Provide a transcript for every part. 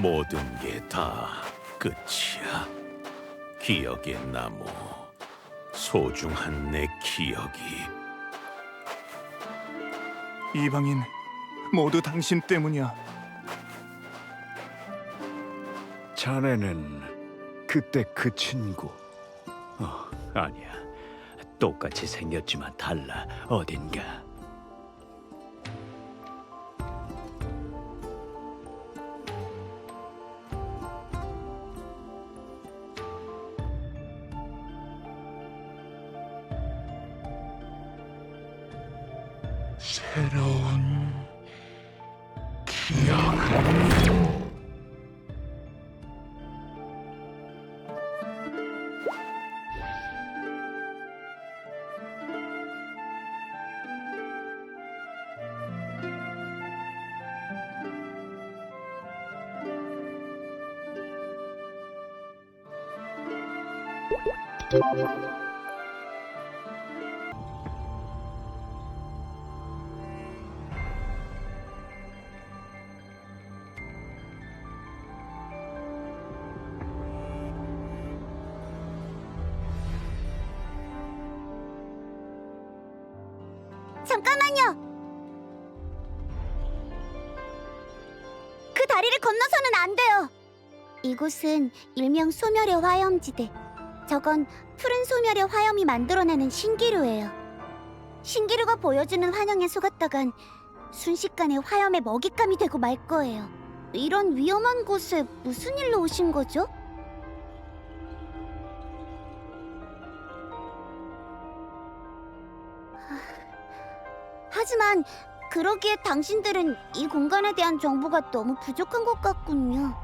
모든 게 다 끝이야. 기억의 나무, 소중한 내 기억이. 이방인 모두 당신 때문이야. 자네는 그때 그 친구. 어, 아니야. 똑같이 생겼지만 달라. 어딘가. 새로운 기억. 잠깐만요. 그 다리를 건너서는 안 돼요. 이곳은 일명 소멸의 화염지대. 저건 푸른 소멸의 화염이 만들어내는 신기루예요. 신기루가 보여주는 환영에 속았다간 순식간에 화염의 먹잇감이 되고 말 거예요. 이런 위험한 곳에 무슨 일로 오신 거죠? 하지만 그러기에 당신들은 이 공간에 대한 정보가 너무 부족한 것 같군요.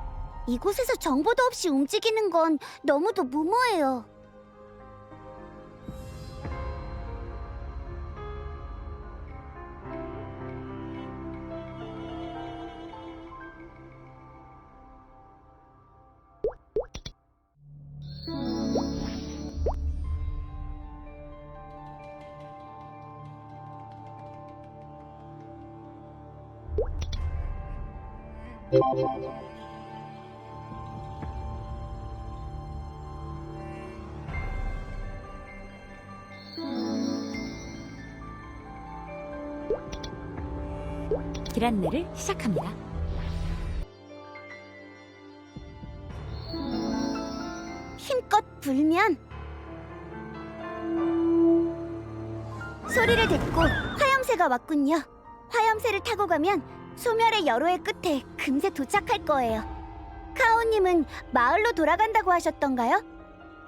이곳에서 정보도 없이 움직이는 건 너무도 무모해요. 길 안내를 시작합니다. 힘껏 불면 소리를 듣고 화염새가 왔군요. 화염새를 타고 가면 소멸의 여로의 끝에 금세 도착할 거예요. 카오님은 마을로 돌아간다고 하셨던가요?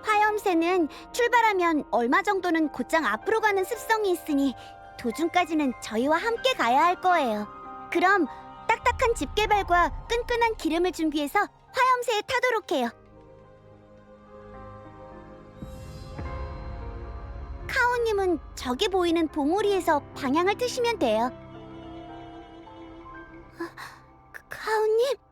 화염새는 출발하면 얼마 정도는 곧장 앞으로 가는 습성이 있으니 도중까지는 저희와 함께 가야 할 거예요. 그럼 딱딱한 집게발과 끈끈한 기름을 준비해서 화염새에 타도록 해요. 카오님은 저기 보이는 봉우리에서 방향을 트시면 돼요. 카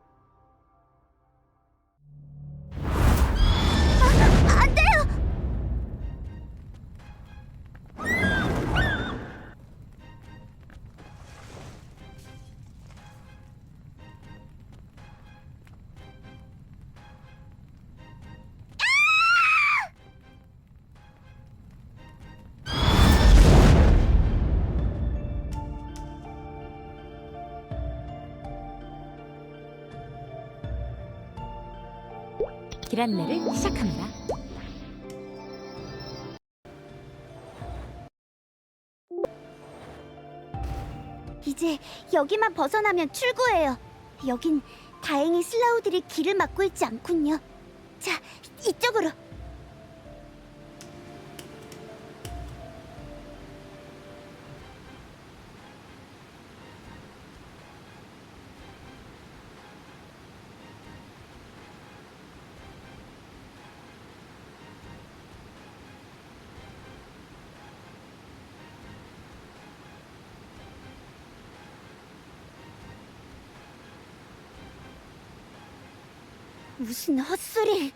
길 안내를 시작합니다. 이제 여기만 벗어나면 출구예요. 여긴 다행히 슬라우들이 길을 막고 있지 않군요. 자, 이쪽으로. 무슨 헛소리.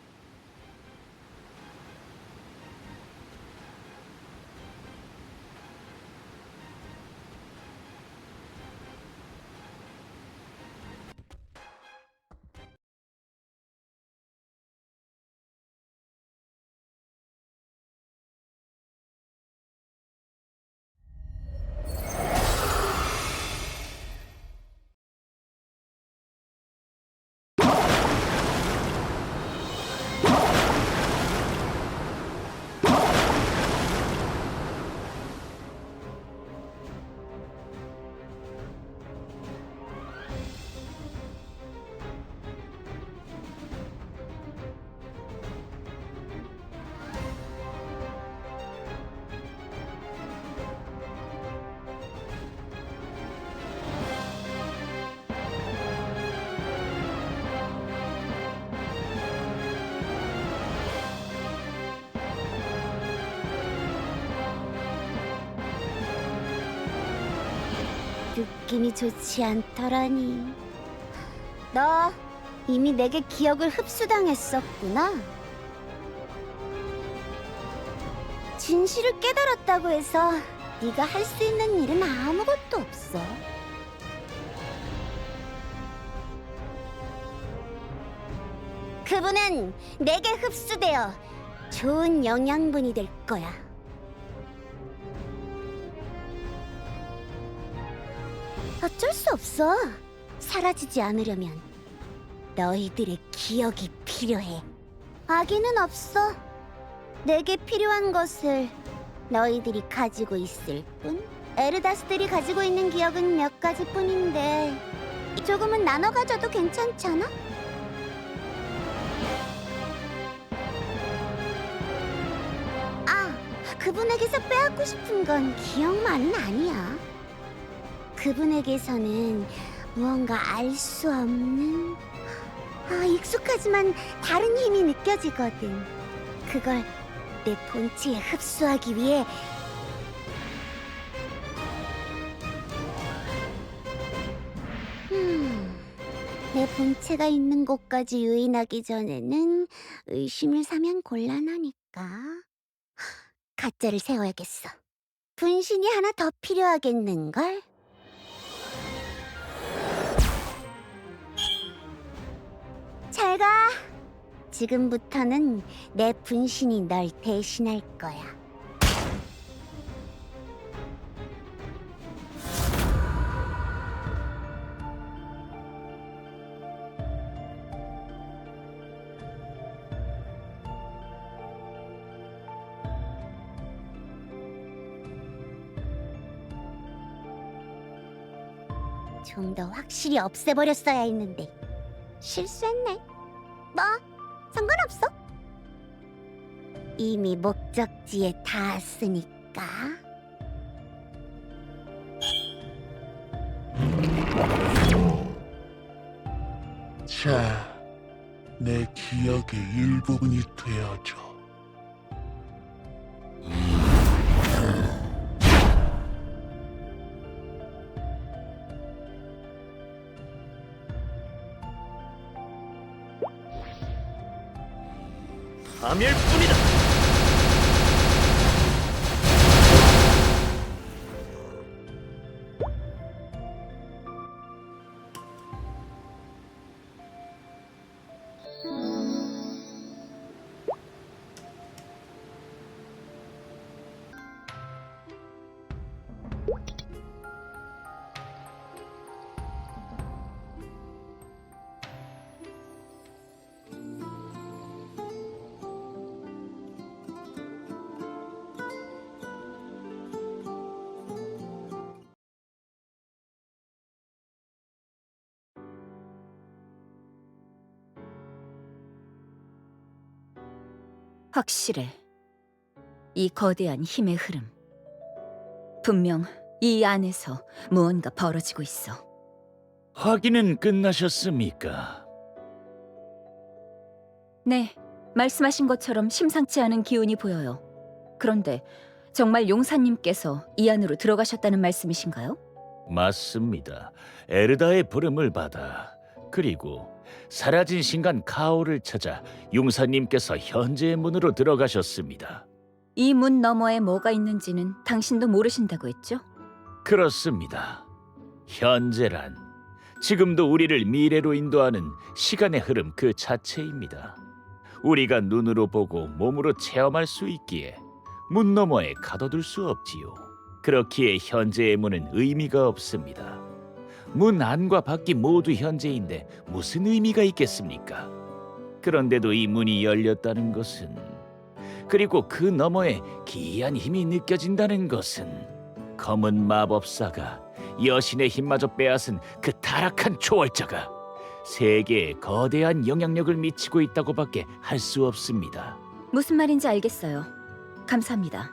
느낌이 좋지 않더라니. 너 이미 내게 기억을 흡수당했었구나. 진실을 깨달았다고 해서 네가 할 수 있는 일은 아무것도 없어. 그분은 내게 흡수되어 좋은 영양분이 될 거야. 어쩔 수 없어. 사라지지 않으려면 너희들의 기억이 필요해. 악의는 없어. 내게 필요한 것을 너희들이 가지고 있을 뿐. 에르다스들이 가지고 있는 기억은 몇 가지 뿐인데 조금은 나눠 가져도 괜찮잖아? 아, 그분에게서 빼앗고 싶은 건 기억만은 아니야. 그분에게서는 무언가 알 수 없는 아, 익숙하지만 다른 힘이 느껴지거든. 그걸 내 본체에 흡수하기 위해 음, 내 본체가 있는 곳까지 유인하기 전에는 의심을 사면 곤란하니까 가짜를 세워야겠어. 분신이 하나 더 필요하겠는걸? 잘 가. 지금부터는 내 분신이 널 대신할 거야. 좀 더 확실히 없애버렸어야 했는데 실수했네. 뭐 상관없어. 이미 목적지에 닿았으니까. 자, 내 기억의 일부분이 되어줘. 파멸뿐이다. 확실해. 이 거대한 힘의 흐름. 분명 이 안에서 무언가 벌어지고 있어. 확인은 끝나셨습니까? 네, 말씀하신 것처럼 심상치 않은 기운이 보여요. 그런데 정말 용사님께서 이 안으로 들어가셨다는 말씀이신가요? 맞습니다. 에르다의 부름을 받아 그리고 사라진 신간 카오를 찾아 용사님께서 현재의 문으로 들어가셨습니다. 이 문 너머에 뭐가 있는지는 당신도 모르신다고 했죠? 그렇습니다. 현재란 지금도 우리를 미래로 인도하는 시간의 흐름 그 자체입니다. 우리가 눈으로 보고 몸으로 체험할 수 있기에 문 너머에 가둬둘 수 없지요. 그렇기에 현재의 문은 의미가 없습니다. 문 안과 밖이 모두 현재인데 무슨 의미가 있겠습니까? 그런데도 이 문이 열렸다는 것은 그리고 그 너머에 기이한 힘이 느껴진다는 것은 검은 마법사가 여신의 힘마저 빼앗은 그 타락한 초월자가 세계에 거대한 영향력을 미치고 있다고밖에 할 수 없습니다. 무슨 말인지 알겠어요. 감사합니다.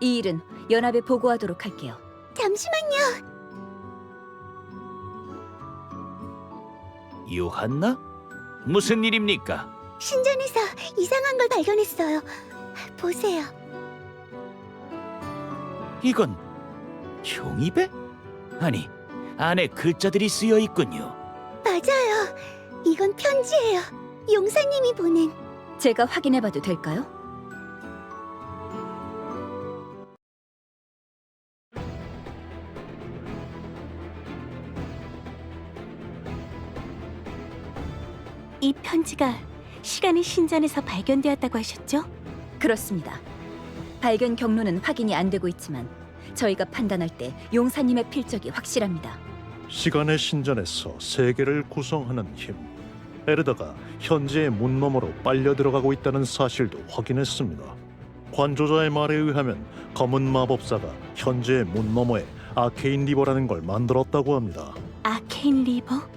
이 일은 연합에 보고하도록 할게요. 잠시만요. 요한나? 무슨 일입니까? 신전에서 이상한 걸 발견했어요. 보세요. 이건 종이배? 아니, 안에 글자들이 쓰여 있군요. 맞아요. 이건 편지예요. 용사님이 보낸. 제가 확인해봐도 될까요? 이 편지가 시간의 신전에서 발견되었다고 하셨죠? 그렇습니다. 발견 경로는 확인이 안 되고 있지만 저희가 판단할 때 용사님의 필적이 확실합니다. 시간의 신전에서 세계를 구성하는 힘 에르다가 현재의 문 너머로 빨려 들어가고 있다는 사실도 확인했습니다. 관조자의 말에 의하면 검은 마법사가 현재의 문 너머에 아케인 리버라는 걸 만들었다고 합니다. 아케인 리버?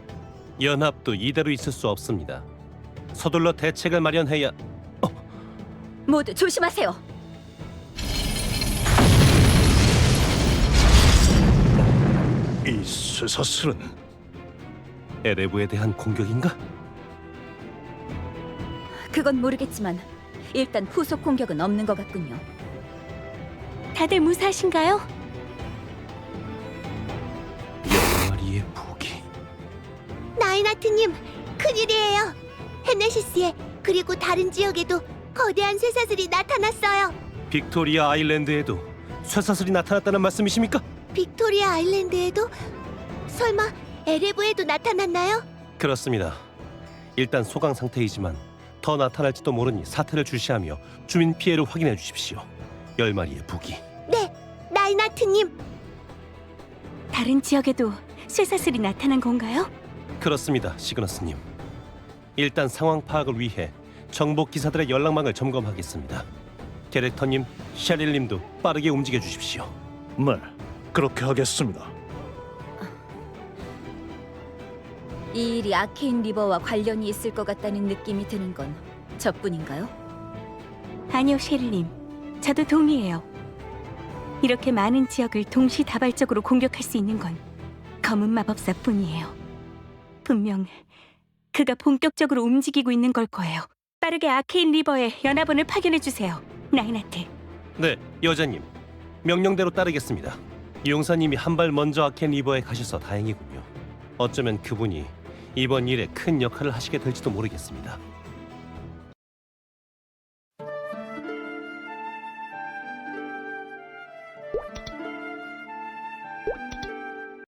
연합도 이대로 있을 수 없습니다. 서둘러 대책을 마련해야 모두 조심하세요. 이 쇠사슬은 에레브에 대한 공격인가? 그건 모르겠지만 일단 후속 공격은 없는 것 같군요. 다들 무사하신가요? 나이나트님, 큰일이에요. 헤네시스에 그리고 다른 지역에도 거대한 쇠사슬이 나타났어요. 빅토리아 아일랜드에도 쇠사슬이 나타났다는 말씀이십니까? 빅토리아 아일랜드에도 설마 에레브에도 나타났나요? 그렇습니다. 일단 소강 상태이지만 더 나타날지도 모르니 사태를 주시하며 주민 피해를 확인해 주십시오. 열 마리의 부기. 네, 나이나트님. 다른 지역에도 쇠사슬이 나타난 건가요? 그렇습니다, 시그너스님. 일단 상황 파악을 위해 정보 기사들의 연락망을 점검하겠습니다. 디렉터님, 샤릴님도 빠르게 움직여 주십시오. 네 그렇게 하겠습니다. 이 일이 아케인 리버와 관련이 있을 것 같다는 느낌이 드는 건 저뿐인가요? 아니요, 셰릴님. 저도 동의해요. 이렇게 많은 지역을 동시다발적으로 공격할 수 있는 건 검은 마법사뿐이에요. 분명 그가 본격적으로 움직이고 있는 걸 거예요. 빠르게 아케인 리버에 연합원을 파견해 주세요. 나이나트. 네, 여자님. 명령대로 따르겠습니다. 용사님이 한 발 먼저 아켄 리버에 가셔서 다행이군요. 어쩌면 그분이 이번 일에 큰 역할을 하시게 될지도 모르겠습니다.